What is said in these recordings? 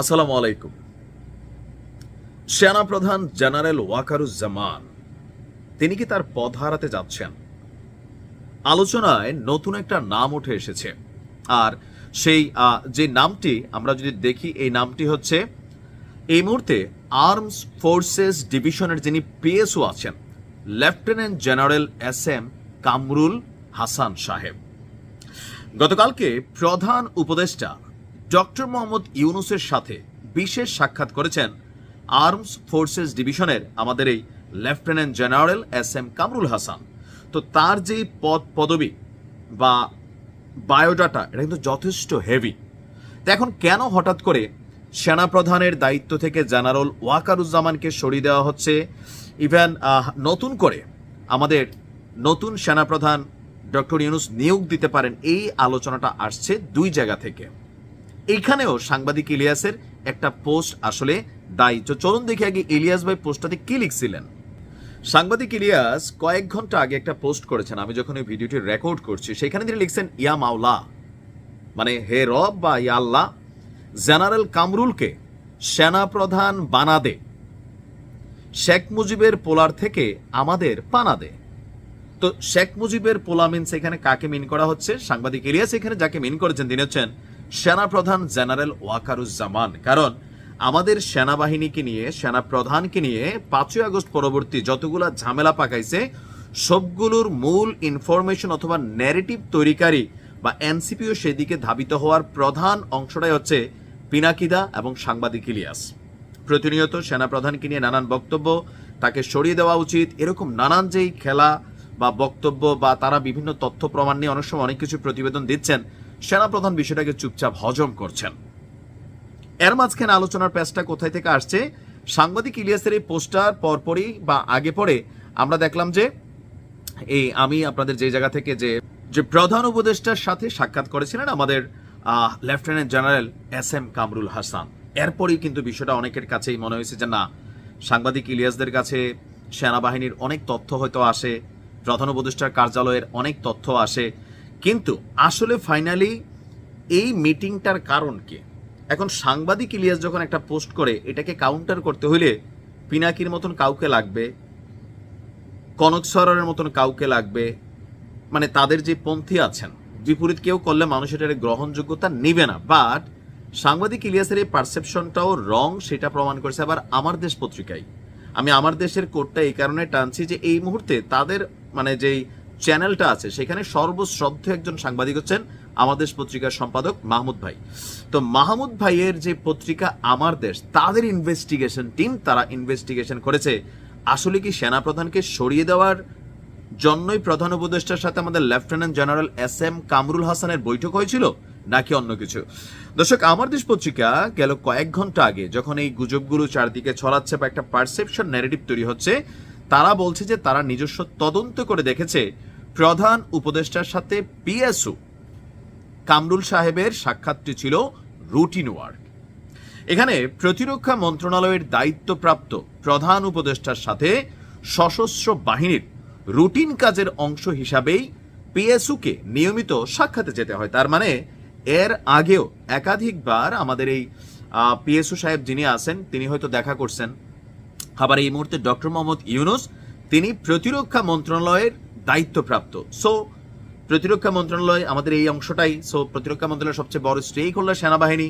আসসালামু আলাইকুম। সেনাপ্রধান জেনারেল ওয়াকারুজ্জামান, তিনি কি তার পদ হারাতে যাচ্ছেন? আলোচনায় নতুন একটা নাম উঠে এসেছে। আর সেই যে নামটি, আমরা যদি দেখি, এই নামটি হচ্ছে, এই মুহূর্তে আর্মস ফোর্সেস ডিভিশনের যিনি পিএসও আছেন, lieutenant general S M Kamrul Hasan সাহেব। গতকালকে প্রধান উপদেষ্টা ডক্টর মোহাম্মদ ইউনুসের সাথে বিশেষ সাক্ষাৎ করেছেন আর্মস ফোর্সেস ডিভিশনের আমাদের এই lieutenant general S M Kamrul Hasan. তো তার যে পদ পদবি বা বায়োডাটা, এটা কিন্তু যথেষ্ট হেভি তো এখন কেন হঠাৎ করে সেনাপ্রধানের দায়িত্ব থেকে জেনারেল ওয়াকারুজ্জামানকে সরিয়ে দেওয়া হচ্ছে? ইভেন নতুন করে আমাদের নতুন সেনাপ্রধান ডক্টর ইউনুস নিয়োগ দিতে পারেন, এই আলোচনাটা আসছে দুই জায়গা থেকে। এইখানেও সাংবাদিক ইলিয়াসের একটা পোস্ট আসলে দায়ী। তো চলুন দেখি আগে ইলিয়াস ভাই পোস্টটাতে কি লিখছিলেন। সাংবাদিক ইলিয়াস কয়েক ঘণ্টা আগে একটা পোস্ট করেছেন। আমি যখন এই ভিডিওটি রেকর্ড করছি, সেখানে তিনি লিখছেন, ইয়া মাওলা। মানে হে রব বা ইয়া আল্লাহ, জেনারেল কামরুলকে সেনাপ্রধান বানাদে শেখ মুজিবের পোলার থেকে আমাদের পানা দে। তো শেখ মুজিবের পোলা মিনস এখানে কাকে মিন করা হচ্ছে? সাংবাদিক ইলিয়াস এখানে যাকে মিন করেছেন, তিনি হচ্ছেন সেনাপ্রধান জেনারেল ওয়াকারুজ্জামান, কারণ আমাদের সেনাবাহিনীকে নিয়ে, সেনাপ্রধানকে নিয়ে পাঁচই আগস্ট পরবর্তী যতগুলা ঝামেলা পাকাইছে, সবগুলোর মূল ইনফরমেশন অথবা ন্যারেটিভ তৈরিকারী বা এনসিপিও সেদিকে ধাবিত হওয়ার প্রধান অংশটাই হচ্ছে পিনাকিদা এবং সাংবাদিক ইলিয়াস। প্রতিনিয়ত সেনাপ্রধানকে নিয়ে নানান বক্তব্য, তাকে সরিয়ে দেওয়া উচিত। এরকম নানান যেই খেলা বা বক্তব্য বা তারা বিভিন্ন তথ্য প্রমাণ নিয়ে অনেক সময় অনেক কিছু প্রতিবেদন দিচ্ছেন সেনাপ্রধান বিষয়টাকে চুপচাপ হজম করছেন। এর মাঝখানে আলোচনার প্যাচটা কোথায় থেকে আসছে? সাংবাদিক ইলিয়াসের এই পোস্টার পরপরই বা আগে পরে আমরা দেখলাম যে, এই আমি আপনাদের যে জায়গা থেকে যে যে প্রধান উপদেষ্টার সাথে সাক্ষাৎ করেছিলেন আমাদের lieutenant general S M Kamrul Hasan. এরপরই কিন্তু বিষয়টা অনেকের কাছেই মনে হয়েছে যে না, সাংবাদিক ইলিয়াসদের কাছে সেনাবাহিনীর অনেক তথ্য হয়তো আসে, প্রধান উপদেষ্টার কার্যালয়ের অনেক তথ্য আসে কিন্তু আসলে ফাইনালি এই মিটিংটার কারণ কি? এখন সাংবাদিক ইলিয়াস যখন একটা পোস্ট করে, এটাকে কাউন্টার করতে হইলে পিনাকির মতন কাউকে লাগবে, কনক সরের মতন কাউকে লাগবে মানে তাদের যে পন্থী আছেন বিপরীত কেউ করলে মানুষ এটার গ্রহণযোগ্যতা নেবে না। বাট সাংবাদিক ইলিয়াসের এই পারসেপশনটাও রং সেটা প্রমাণ করেছে আবার আমার দেশ পত্রিকায়। আমি আমার দেশের কোডটা এই কারণে টানছি যে এই মুহূর্তে তাদের মানে যেই চ্যানেলটা আছে, সেখানে সর্বশ্রদ্ধ একজন সাংবাদিক হচ্ছেন আমার দেশ পত্রিকার সম্পাদক মাহমুদ ভাই। তো মাহমুদ ভাইয়ের যে পত্রিকা আমার দেশ, তাদের ইনভেস্টিগেশন টিম তারা ইনভেস্টিগেশন করেছে। আসলে কি সেনাপ্রধানকে সরিয়ে দেওয়ার জন্যই প্রধান উপদেষ্টার সাথে আমাদের lieutenant general S M Kamrul হাসানের বৈঠক হয়েছিল, নাকি অন্য কিছু? দর্শক, আমার দেশ পত্রিকা গেল কয়েক ঘণ্টা আগে, যখন এই গুজবগুলো চারদিকে ছড়াচ্ছে বা একটা পারসেপশন ন্যারেটিভ তৈরি হচ্ছে, তারা বলছে যে তারা নিজস্ব তদন্ত করে দেখেছে প্রধান উপদেষ্টার সাথে পিএসও। কামরুল সাহেবের সাক্ষাৎটি ছিল রুটিন ওয়ার্ক। এখানে প্রতিরক্ষা মন্ত্রণালয়ের দায়িত্বপ্রাপ্ত প্রধান উপদেষ্টার সাথে সশস্ত্র বাহিনীর রুটিন কাজের অংশ হিসাবেই পিএসউকে নিয়মিত সাক্ষাতে যেতে হয়। তার মানে এর আগেও একাধিকবার আমাদের এই পিএসউ সাহেব যিনি আছেন, তিনি হয়তো দেখা করছেন। আবার এই মুহূর্তে ডক্টর মোহাম্মদ ইউনুস, তিনি প্রতিরক্ষা মন্ত্রণালয়ের দায়িত্বপ্রাপ্ত। সো প্রতিরক্ষা মন্ত্রণালয় আমাদের এই অংশটাই। সো প্রতিরক্ষা মন্ত্রণালয়ের সবচেয়ে বড় স্টেক হোল্ডার সেনাবাহিনী।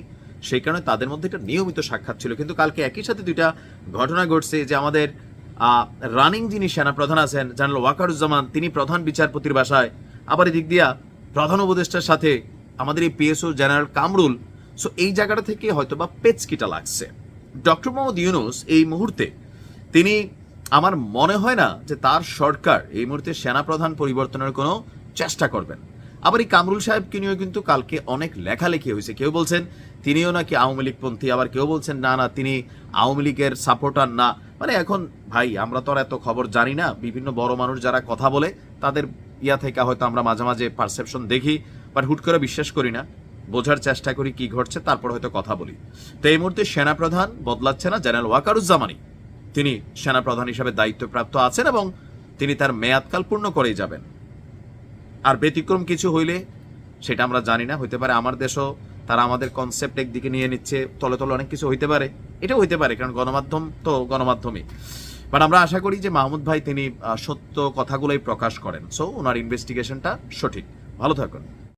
সেই কারণে তাদের মধ্যে একটা নিয়মিত সাক্ষাৎ ছিল। কিন্তু কালকে একই সাথে দুইটা ঘটনা ঘটছে যে আমাদের রানিং যিনি সেনাপ্রধান আছেন জেনারেল ওয়াকারুজ্জামান, তিনি প্রধান বিচারপতির বাসায়। আবার এদিক দিয়া প্রধান উপদেষ্টার সাথে আমাদের এই পিএসও জেনারেল কামরুল। সো এই জায়গাটা থেকে হয়তো বা পেচকিটা লাগছে। ডক্টর মোহাম্মদ ইউনুস এই মুহূর্তে তিনি আমার মনে হয় না যে তার সরকার এই মুহূর্তে সেনাপ্রধান পরিবর্তনের কোনো চেষ্টা করবেন। আবার এই কামরুল সাহেবকে নিয়েও কিন্তু কালকে অনেক লেখালেখি হয়েছে। কেউ বলছেন তিনিও নাকি আওয়ামী লীগপন্থী আবার কেউ বলছেন না না, তিনি আওয়ামী লীগের সাপোর্টার না। মানে এখন ভাই, আমরা তো আর এত খবর জানি না। বিভিন্ন বড় মানুষ যারা কথা বলে, তাদের ইয়া থেকে হয়তো আমরা মাঝে মাঝে পারসেপশন দেখি বাট হুট করে বিশ্বাস করি না। বোঝার চেষ্টা করি কি ঘটছে, তারপর হয়তো কথা বলি। তো এই মুহূর্তে সেনাপ্রধান বদলাচ্ছে না জেনারেল ওয়াকারুজ্জামানি তিনি সেনাপ্রধান হিসাবে দায়িত্বপ্রাপ্ত আছেন এবং তিনি তার মেয়াদকাল পূর্ণ করেই যাবেন। আর ব্যতিক্রম কিছু হইলে সেটা আমরা জানি না, হইতে পারে আমার দেশও তারা আমাদের কনসেপ্ট একদিকে নিয়ে নিচ্ছে, তলে তলে অনেক কিছু হইতে পারে। এটাও হইতে পারে, কারণ গণমাধ্যম তো গণমাধ্যমই। বাট আমরা আশা করি যে মাহমুদ ভাই তিনি সত্য কথাগুলোই প্রকাশ করেন। সো ওনার ইনভেস্টিগেশনটা সঠিক। ভালো থাকুন।